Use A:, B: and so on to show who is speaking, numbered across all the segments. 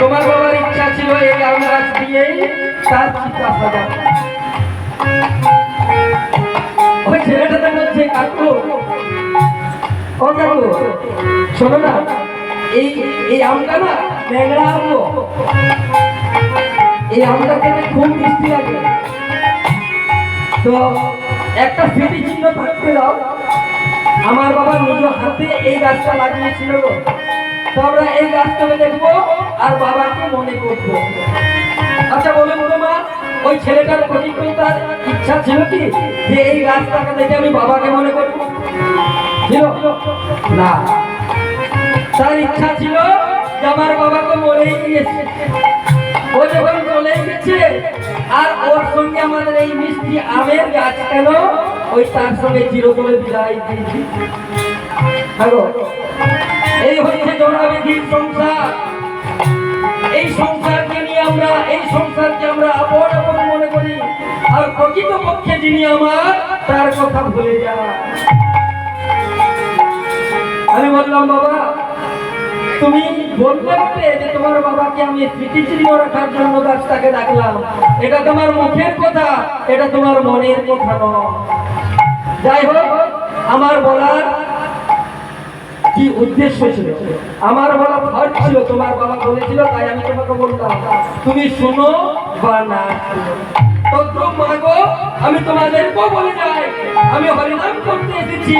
A: তোমার বাবার ইচ্ছা ছিল এই আম গাছ দিয়েই তার চিতা সাজানো ওই ছেলেটা তো বলছে কাকু। ও কাকু, শোনো না, এই এই আমটা না ন্যাংরা আম এই আমটা খেতে খুব মিষ্টি লাগে। তো একটা স্মৃতি চিহ্ন থাকতে দাও। আমার বাবা নিজ হাতে এই গাছটা লাগিয়েছিল তো আমরা এই গাছটাকে দেখব আর বাবাকে মনে করব। আচ্ছা বলুন তোমার ওই ছেলেটার প্রতিকূলতার ইচ্ছা ছিল কি? যে এই গাছটাকে দেখে আমি বাবাকে মনে করব? না। তার ইচ্ছা ছিল যে আমার বাবাকে মরেই গিয়েছে। ও যখন চলে গেছে, আর ওর সঙ্গে আমাদের এই মিষ্টি আমের গাছ কেন? ওই তার সঙ্গে চিরতরে বিদায় দিয়েছি। হ্যালো এই হচ্ছে জনবিধির সংসার। এই সংসারকে নিয়ে আমরা, এই সংসারকে আমরা আপন আপন মনে করি। আর প্রকৃত যিনি আমার, তার কথা ভুলে যায় আমি বললাম, বাবা, তুমি বলতে পারলে যে তোমার বাবাকে আমি স্মৃতিচিহ্ন রাখার জন্য গাছটাকে ডাকলাম। এটা তোমার মুখের কথা, এটা তোমার মনের কথা নয়। যাই হোক, আমার বলার কি উদ্দেশ্য ছিল? আমার বলা ফর ছিল তোমার বাবা বলেছিল তাই আমি তোমাকে বলতাম তুমি শুনো বা না আমি তোমাদেরকেও বলে যাই আমি হরিনাম করতে এসেছি।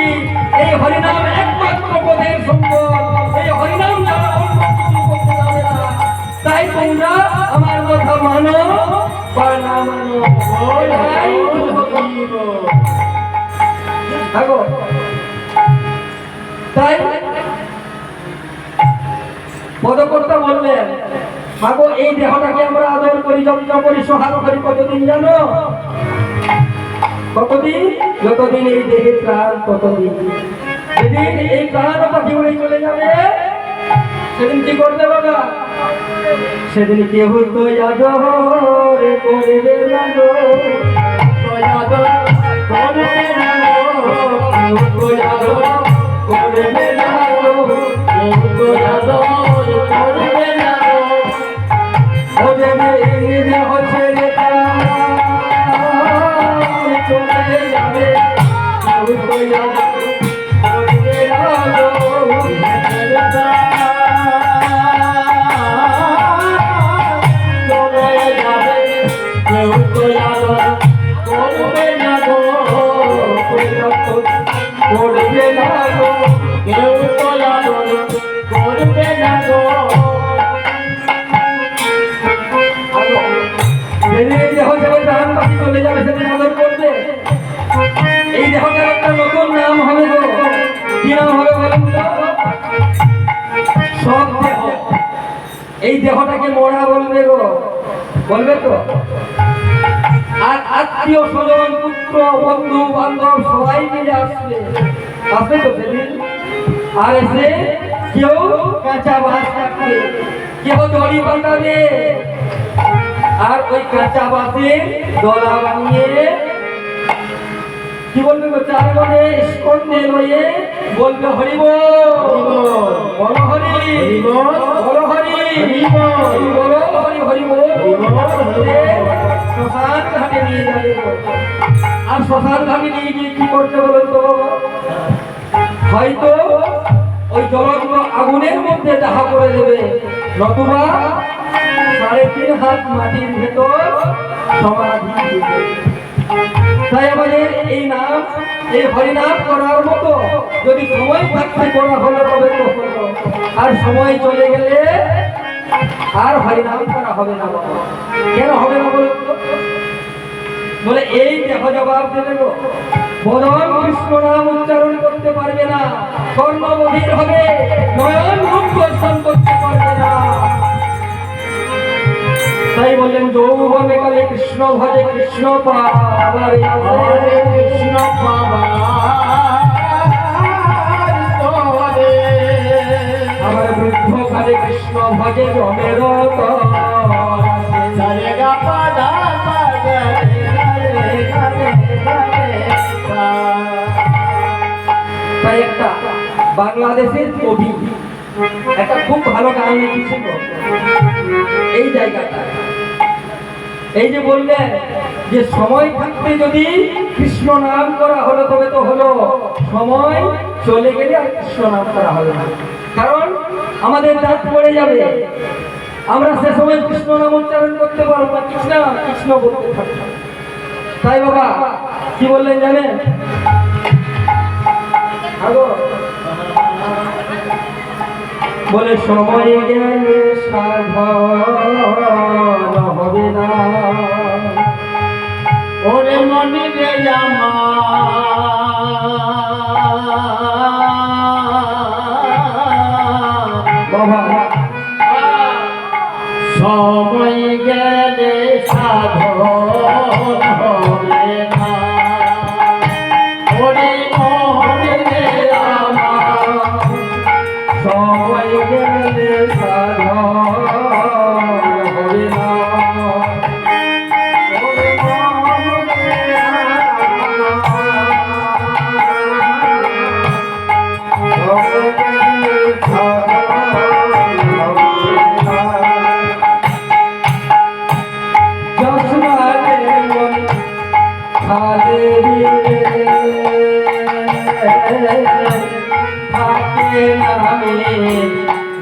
A: এই হরিনাম একমাত্র পদের সম্পদ এই হরিনাম তাই তোমরা আমার কথা মানো বা না মানো ওটাই তোমাদের। থাকো তাই পদকর্তা বললেন মাগো, এই দেহটাকে আমরা আদর করি, যত্ন করি সোহাগ করি, কতদিন জানো? কতদিন? যতদিন এই দেহে প্রাণ, ততদিন। যেদিন এই প্রাণ পাখি উড়ে চলে যাবে? সেদিন কি করবে বাবা? সেদিন কেহ তো না না না করবে না গো কেউ তো দেহটাকে মোড়া বলবে গো। বলবে তো? আর আত্মীয় স্বজন, পুত্র, বন্ধু, বান্ধব, সবাই মিলে আসবে। আসবে তো সেদিন? আর এসে কেউ কাঁচা বাস কাটবে কেউ দড়ি পাল্টাবে। আর ওই কাঁচা বাসে দলা বানিয়ে কি বলবে চার মনে স্কন্দে লয়ে বলবে হরিব। বল হরি। বল হরি। হরি বল হরি হরি বল শ্মশান ঘাটে নিয়ে যাবে। আর শ্মশান ঘাটে নিয়ে গিয়ে কি করতে বলুন তো? হয়তো ওই জলগুলো আগুনের মধ্যে দাহা করে দেবে। নতুবা সাড়ে তিন হাত মাটির ভেতর সমাধি। তাই আমাদের এই নাম, এই হরিনাম করার মতো যদি সময় থাকতে করা তবে আর সময় চলে গেলে আর হরিনাম করা হবে না। কেন হবে না বলে এই দেখো জবাব দেবে। বদন কৃষ্ণ নাম উচ্চারণ করতে পারবে না। কর্মবধির হবে, নয়ন রূপ দর্শন করতে পারবে না। তাই বললেন, যৌবনে কালে কৃষ্ণ ভজে কৃষ্ণ পাবারে কৃষ্ণ আমার বৃদ্ধ কালে কৃষ্ণ ভজে জমের তাই একটা বাংলাদেশের কবি একটা খুব ভালো গান লিখেছিল এই জায়গাটা এই যে বললেন যে সময় থাকতে যদি কৃষ্ণ নাম করা হলো, তবে তো হলো। সময় চলে গেলে আর কৃষ্ণ নাম করা হলো না। কারণ আমাদের দাঁত পড়ে যাবে। আমরা সে সময় কৃষ্ণ নাম উচ্চারণ করতে পারব না। কৃষ্ণ কৃষ্ণ বলতে থাকব। তাই বাবা, কি বললেন জানেন? আগো। বলে সময় গেলে সাধন হবে না।
B: ওরে মনে
A: বাবা।
B: সময় গেলে সাধন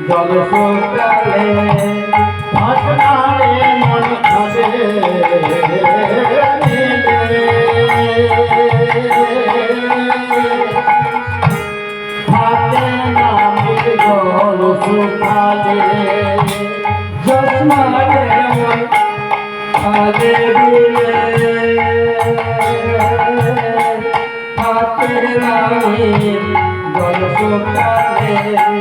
A: জল সকালে
B: ভাষণারে মন খাবে হাতে নামে জল শুকালে
A: জসমানে আগে দিলে হাতে রামি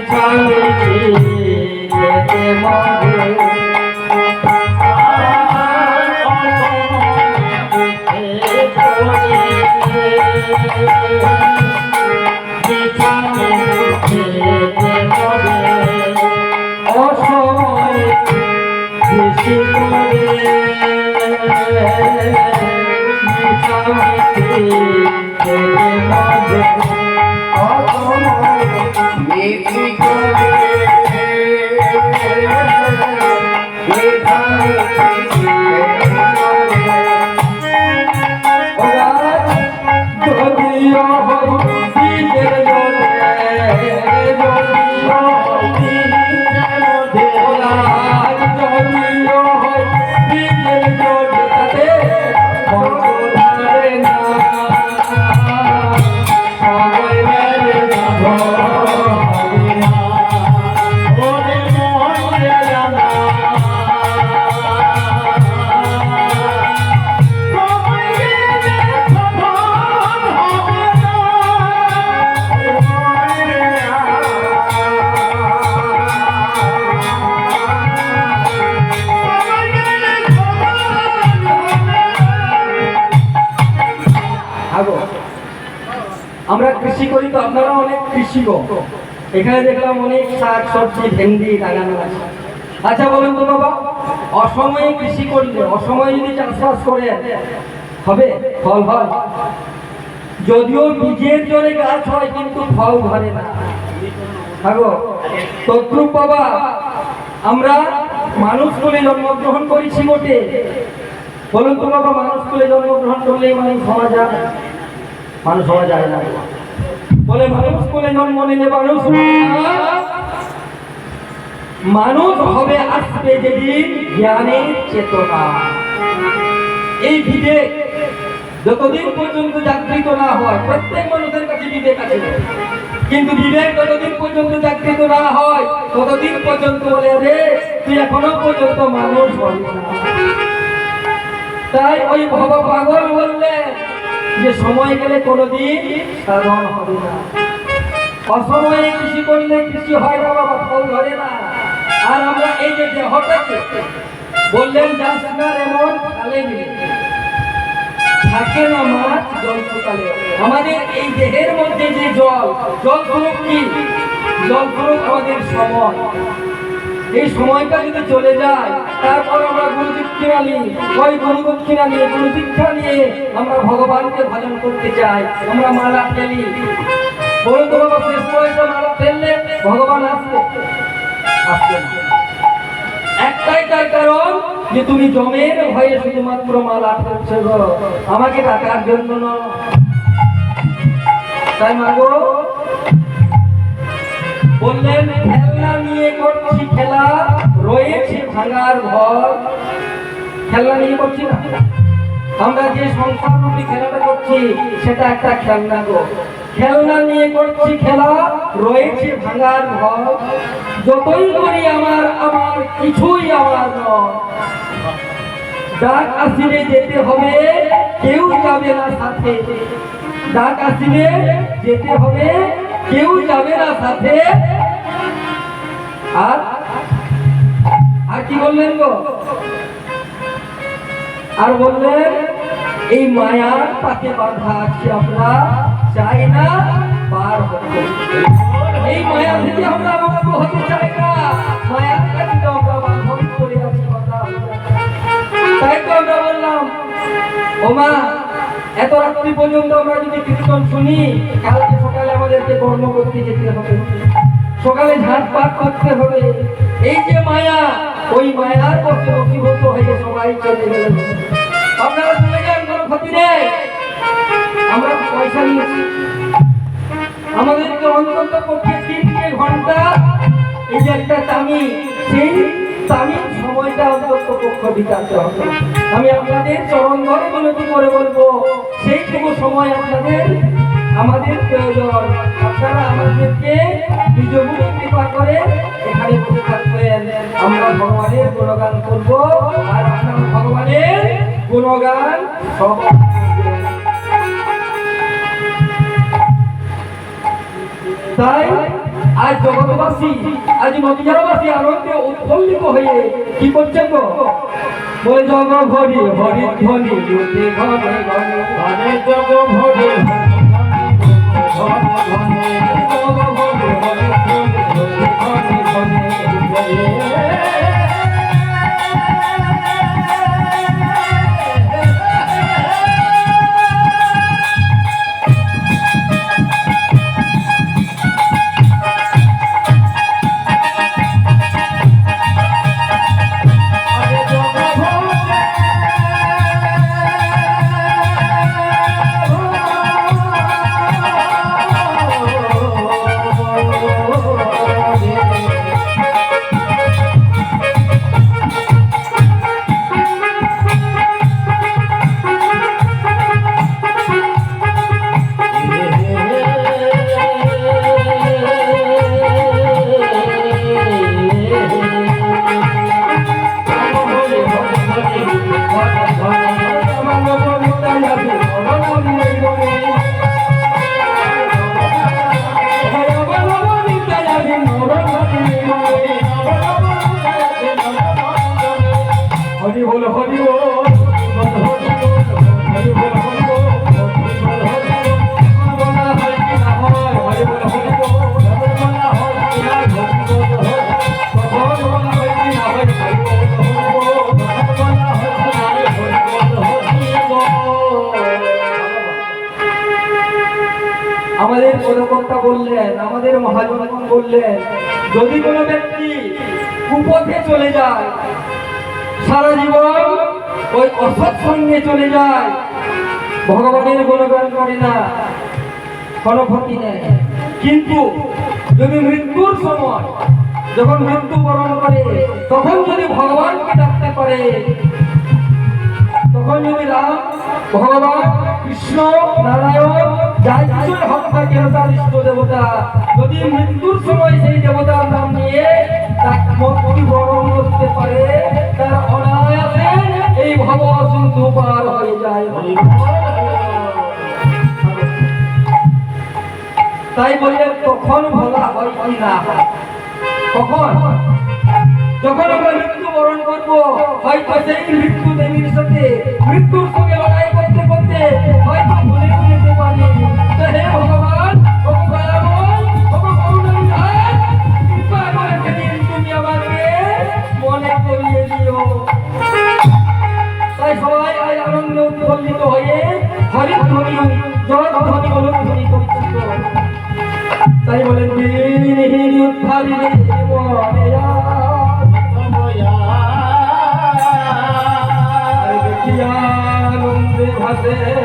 A: মেছামেছি যেতে মরে যদিও আপনারা অনেক কৃষি গো এখানে দেখলাম অনেক শাক, সবজি, ভেন্ডি লাগানো আছে। আচ্ছা বলুন তো বাবা, অসময়ে কৃষি করলে, অসময়ে যদি চাষবাস করে, হবে? ফল হয় যদিও বীজের জোরে গাছ হয়, কিন্তু ফল ধরে না। তদ্রুপ বাবা, আমরা মানুষ বলে জন্মগ্রহণ করেছি বটে। বলুন তো বাবা, মানুষ করে জন্মগ্রহণ করলেই মানুষ হওয়া যায় মানুষ হওয়া যায় না। বলে মানুষ করে জন্ম নিলে মানুষ। মানুষ হবে আসবে যেদিন জ্ঞানের চেতনা। এই বিবেক যতদিন পর্যন্ত জাগৃত না হয়, প্রত্যেক মানুষের কাছে বিবেক আছে। কিন্তু বিবেক যতদিন পর্যন্ত জাগৃত না হয়, ততদিন পর্যন্ত বলে রে তুই এখনও পর্যন্ত মানুষ হবি তাই ওই ভব পাগল বললেন যে সময় গেলে কোনোদিন সাধন হবে না। অসময়ে কৃষি করলে কৃষি হয় না, বাবা, ফল ধরে না। আর আমরা এই যে দেহটাকে বললেন যাস না এমন খালে থাকে না মাছ, জল শুকালে আমাদের এই দেহের মধ্যে যে জল জল স্বরূপ কি? জল স্বরূপ আমাদের সময়। এই সময়টা যদি চলে যায়, তারপর আমরা গুরু দীক্ষা নিই। ওই গুরু দক্ষিণা নিয়ে গুরু দীক্ষা নিয়ে আমরা ভগবানকে ভজন করতে চাই, আমরা মালা ফেলি। বলুন তো বাবা, শেষ বয়সে মালা ফেললে ভগবান আসবে? আসবে। একটাই তার কারণ যে তুমি জমের ভয়ে শুধুমাত্র মালা ফেলছো আমাকে টাকার জন্য নয়। তাই মাগো বললেন, খেলনা নিয়ে করছি খেলা, রয়েছে ভাঙার ঘর। খেলনা নিয়ে করছি আমরা যে সংসার রূপী খেলাটা করছি, সেটা একটা খেলনা গো। খেলনা নিয়ে করছি খেলা, রয়েছে ভাঙার ঘর। যতই করি আমার আমার কিছুই আমার নয়। ডাক আসিলে যেতে হবে, কেউ যাবে না সাথে। ডাক আসিলে যেতে হবে কেউ যাবে না সাথে। আর আর কি বললেন গো? আর বললেন, এই মায়ার তাকে বাধা আছে আমরা, চাই না পার হতে। এই মায়া থেকে আমরা হতে চাই না পর্যন্ত আমরা যদি কীর্তন শুনি কালকে সকালে আমাদেরকে কর্ম করতে যেতে হবে। সকালে ঝাঁট ঝাঁটপাট করতে হবে। এই যে মায়া, ওই মায়ার পক্ষে বসীভূত হয়ে সবাই চলে গেলেন আপনারা চলে যান, কোনো ক্ষতি নেই। আমরা পয়সা নিয়েছি। আমাদেরকে অন্তত পক্ষে তিনটে ঘণ্টা, এই যে একটা তামি, সেই তামিল সময়টা অন্তত পক্ষ হবে। আমি আপনাদের চরণ ধরে বিনতি করে বলব সেইটুকু সময় আপনাদের, আমাদের প্রয়োজন। আপনারা আমাদেরকে নিজগুলি কৃপা করে এখানে থাকবেন। আমরা ভগবানের গুণগান করব, আর আপনারা ভগবানের গুণগান সব তাই আজ জগৎবাসী, আজ নদীয়াবাসী আনন্দে উৎফুল্লিত হয়ে কি করছেন গো? বলে জগ ভরি ভরি ধ্বনি ঘরে ঘরে
B: জগ ভরে
A: হয় আমাদের কর্মকর্তা বললেন আমাদের মহাজন বললেন যদি কোনো ব্যক্তি কুপথে চলে যায় সারা জীবন ওই অসৎ সঙ্গে চলে যায়। ভগবানের গুণগান করে না। কোনো ক্ষতি নেই। কিন্তু যদি মৃত্যুর সময় যখন মৃত্যু বরণ করে, তখন যদি ভগবানকে ডাকতে পারে, তখন যদি রাম, ভগবান কৃষ্ণ, নারায়ণ যাই কিছুই হক থাকে তার ইষ্ট দেবতা, যদি মৃত্যুর সময় সেই দেবতার নাম নিয়ে মুক্তি বরণ করতে পারে তার অনায়াসে এই ভব সিন্ধু পার হয়ে যায় তাই বলে কখন বলা হয় কি না? কখন যখন আমরা মৃত্যু বরণ করব, হয়তো সেই মৃত্যু দেবীর সাথে মৃত্যুর সঙ্গে লড়াই করতে করতে উৎফুল্লিত হয়ে হরিধ্বনি জয় ধ্বনি অনুধ্বনি পরিচিত তাই বলেন বিহীন উদ্ধারিণী দেখিয়া আনন্দে ভাসে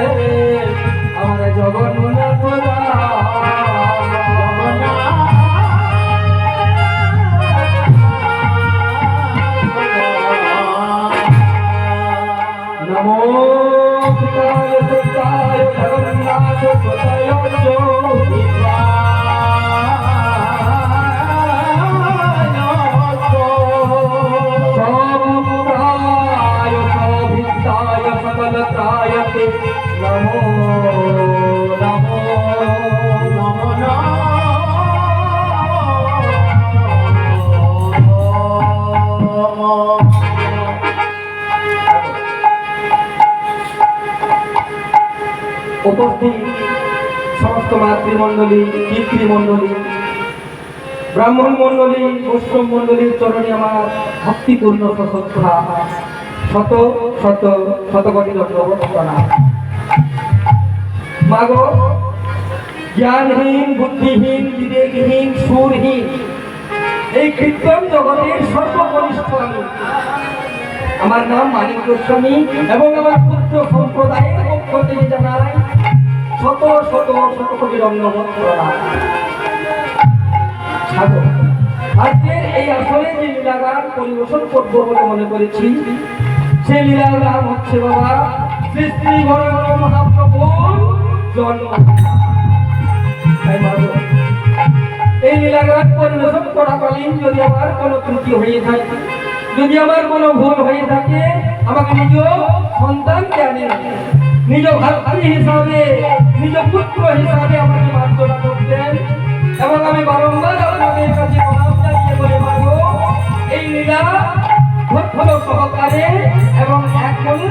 A: উপস্থিত সমস্ত মাতৃমণ্ডলী, পিতৃমণ্ডলী, ব্রাহ্মণ মণ্ডলী, বৈষ্ণব মণ্ডলীর চরণে আমার ভক্তিপূর্ণ শ্রদ্ধা শত শত শত কোটি দণ্ডবত প্রণাম। মাগো, জ্ঞানহীন, বুদ্ধিহীন, বিবেকহীন, সুরহীন, এই কীর্তন জগতের সর্বকনিষ্ঠ আমি। আমার নাম মানিক গোস্বামী এবং আমার পুত্র সম্প্রদায়ের পক্ষ থেকে জানাই শত শত শত কোটি দণ্ডবত প্রণাম ছাগো আজকে এই আসলে যে লীলাগান পরিবেশন করব বলে মনে করেছি সেই লীলার নাম হচ্ছে বাবা শ্রী শ্রী ঘন ঘন এই লীলাগান পরিবেশন যদি আমার কোনো ত্রুটি হয়ে থাকে যদি আমার কোনো ভুল হয়ে থাকে আমাকে নিজ সন্তান জ্ঞানে নিজ ভাতৃ হিসাবে নিজ পুত্র হিসাবে আমাকে মার্জনা করতেন এবং আমি বারংবার আপনাদের কাছে এই লীলা ভক্ত সহকারে এবং এক মনে